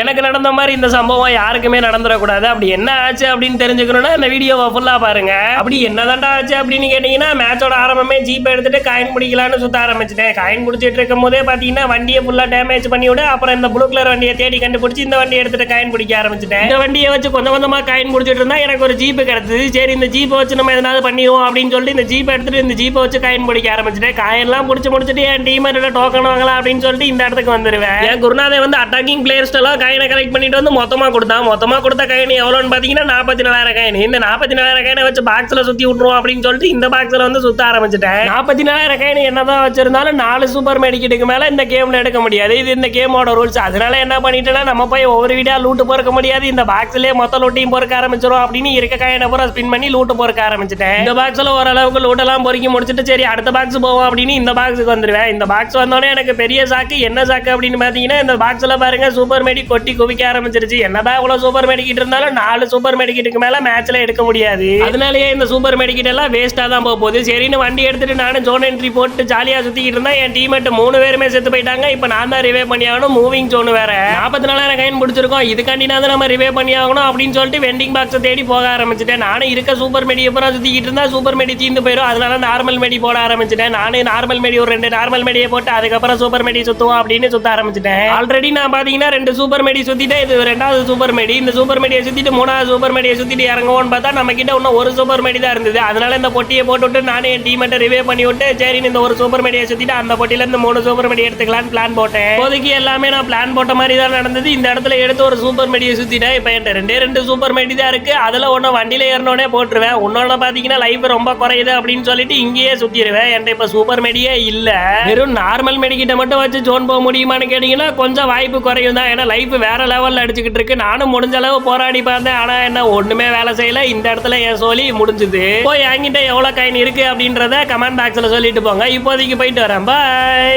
எனக்கு நடந்த மாதிரி இந்த சம்பவம் யாருக்குமே நடந்துடக்கூடாது. அப்படி என்ன ஆச்சு அப்படின்னு தெரிஞ்சுக்கணும்னா இந்த வீடியோவை ஃபுல்லாக பாருங்க. அப்படி என்னதான்டா ஆச்சு அப்படின்னு கேட்டிங்கன்னா மேட்சோட ஆரம்பமே ஜீப்பை எடுத்துட்டு காயின் பிடிக்கலான்னு சுற்ற ஆரம்பிச்சிட்டேன். காயின் பிடிச்சிட்டு இருக்கும் போதே பார்த்தீங்கன்னா வண்டியை ஃபுல்லாக டேமேஜ் பண்ணி விட அப்புறம் இந்த ப்ளூ கலர் வண்டியை தேடி கண்டுபிடிச்சி இந்த வண்டியை எடுத்துட்டு காயின் பிடிக்க ஆரம்பிச்சிட்டேன். இந்த வண்டியை வச்சு கொஞ்சம் கொஞ்சமாக காயின் பிடிச்சிட்டு இருந்தா எனக்கு ஒரு ஜீப்பு கிடச்சிது. சரி இந்த ஜீப்பை வச்சு நம்ம எதனாவது பண்ணிடுவோம் அப்படின்னு சொல்லிட்டு இந்த ஜீப்பை எடுத்துட்டு இந்த ஜீப்பை வச்சு காயின் பிடிக்க ஆரம்பிச்சிட்டேன். காயின்லாம் பிடிச்சி முடிச்சிட்டு என் டீமரோட டோக்கன் வாங்கலாம்? அப்படின்னு சொல்லிட்டு இந்த இடத்துக்கு வந்துருவேன். என் குருநாதன் வந்து அட்டாக்கிங் பிளேயர்ஸ்டெல்லாம் காயினை கலெக்ட் பண்ணிட்டு வந்து மொத்தமா கொடுத்தா மொத்தமா கொடுத்த காயின் எவ்வளோன்னு பாத்தீங்கன்னா நாற்பத்தி நாலாயிரம் காயின். இந்த நாற்பத்தி நாலாயிரம் காயினை வச்சு பாக்ஸ்ல சுத்தி விட்ருவோம் அப்படின்னு சொல்லிட்டு இந்த பாக்ஸில் வந்து சுத்த ஆரம்பிச்சிட்டேன். நாற்பத்தி நாலாயிரம் காயின் என்னதான் வச்சிருந்தாலும் நாலு சூப்பர் மெடிக்கெட்டுக்கு மேல இந்த கேமில் எடுக்க முடியாது. இது இந்த கேமோட ரூல்ஸ் அதனால என்ன பண்ணிட்டேன்னா நம்ம போய் ஒவ்வொரு வீடியோ லூட்டு பொறுக்க முடியாது. இந்த பாக்ஸ்லேயே மொத்த லூட்டையும் பொறுக்க ஆரம்பிச்சிடும் அப்படின்னு இருக்க காயினை பூரா ஸ்பின் பண்ணி லூட்டு பொறுக்க ஆரம்பிச்சிட்டேன். இந்த பாக்ஸில் ஓரளவுக்கு லூட்டெல்லாம் பொறுக்கி முடிச்சிட்டு சரி அடுத்த பாக்ஸ் போவோம் அப்படின்னு இந்த பாக்ஸுக்கு வந்துடுவேன் இந்த பாக்ஸ் வந்தோடனே எனக்கு பெரிய சாக்கு என்ன சாக்கு அப்படின்னு பார்த்தீங்கன்னா இந்த பாக்ஸில் பாருங்க சூப்பர் மெடி கொட்டி குவிக்க ஆரம்பிச்சிருச்சு. என்னதான் இவ்வளவு சூப்பர் மெடிக்கிட் இருந்தாலும் நாலு சூப்பர் மெடிக்கிட்டுக்கு மேல மேட்ச்ல எடுக்க முடியாது. அதனாலயே இந்த சூப்பர் மெடிக்கிட் எல்லாம் வேஸ்டா தான் போக போகுது. சரின்னு வண்டி எடுத்துட்டு நானும் ஜோன் என்ட்ரி போட்டு ஜாலியா சுத்திக்கிட்டு இருந்தா என் டீமேட் மூணு பேருமே செத்து போயிட்டாங்க. இப்போ நான் தான் ரிவே பண்ணி ஆகணும். மூவிங் ஜோன் வேற. நாற்பத்தி நாலாயிரம் கைன் பிடிச்சிருக்கோம். இதுக்காண்டி நான் நம்ம ரிவே பண்ணி ஆகணும் அப்படின்னு சொல்லிட்டு வெண்டிங் பாக்ஸை தேடி போக ஆரம்பிச்சிட்டேன். நானும் இருக்க சூப்பர் மெடி எப்பறம் சுத்திக்கிட்டு இருந்தா சூப்பர் மெடி தீந்து போயிடும் அதனால நார்மல் மெடி போட ஆரம்பிச்சிட்டேன். நானே நார்மல் மெடி ஒரு ரெண்டு நார்மல் மெடியை போட்டு அதுக்கப்புறம் சூப்பர் மெடி சுத்துவோம் அப்படின்னு சுத்த ஆரம்பிச்சிட்டேன். ஆல்ரெடி நான் பாத்தீங்கன்னா ரெண்டு சூப்பர் சூப்பர் மெடி சுற்றிட்டு இது ரெண்டாவது சூப்பர் மெடி. இந்த சூப்பர் மெடியை சுற்றிட்டு மூணாவது சூப்பர் மெடியை சுற்றிட்டு இறங்குவோன்னு பார்த்தா நம்ம கிட்ட இன்னும் ஒரு சூப்பர் மெடி தான் இருந்தது. அதனால இந்த பொட்டியை போட்டுவிட்டு நானே என் டீமெட்டை ரிவே பண்ணி விட்டு சரி இந்த ஒரு சூப்பர் மெடியை சுற்றிட்டு அந்த பொட்டியில இருந்து மூணு சூப்பர் மெடி எடுத்துக்கலாம்னு பிளான் போட்டேன். இப்போதைக்கு எல்லாமே நான் பிளான் போட்ட மாதிரி தான் நடந்தது. இந்த இடத்துல எடுத்து ஒரு சூப்பர் மெடியை சுற்றிட்டு இப்போ என்கிட்ட ரெண்டே ரெண்டு சூப்பர் மெடி தான் இருக்குது அதில் ஒன்று வண்டியில் ஏறினோடனே போட்டுருவேன். உன்னோட பார்த்தீங்கன்னா லைஃப் ரொம்ப குறையுது அப்படின்னு சொல்லிட்டு இங்கேயே சுற்றிடுவேன் என்கிட்ட இப்போ சூப்பர் மெடியே இல்லை. வெறும் நார்மல் மெடிக்கிட்ட மட்டும் வச்சு ஜோன் போக முடியுமான்னு கேட்டிங்கன்னா கொஞ்சம் வாய்ப்பு குறையும் தான். ஏன்னா லைஃப் வேற லெவல்ல அடிச்சுக்கிட்டு இருக்கு. நானும் முடிஞ்ச அளவு போராடி பார்த்தேன். ஆனா என்ன ஒண்ணுமே வேலை செய்யல. இந்த இடத்துல என் சொல்லி முடிஞ்சுது. போய் என்கிட்ட எவ்வளவு காயின் இருக்கு அப்படின்றத கமெண்ட் பாக்ஸ்ல சொல்லிட்டு போங்க. இப்போதைக்கு போயிட்டு வரேன். பாய்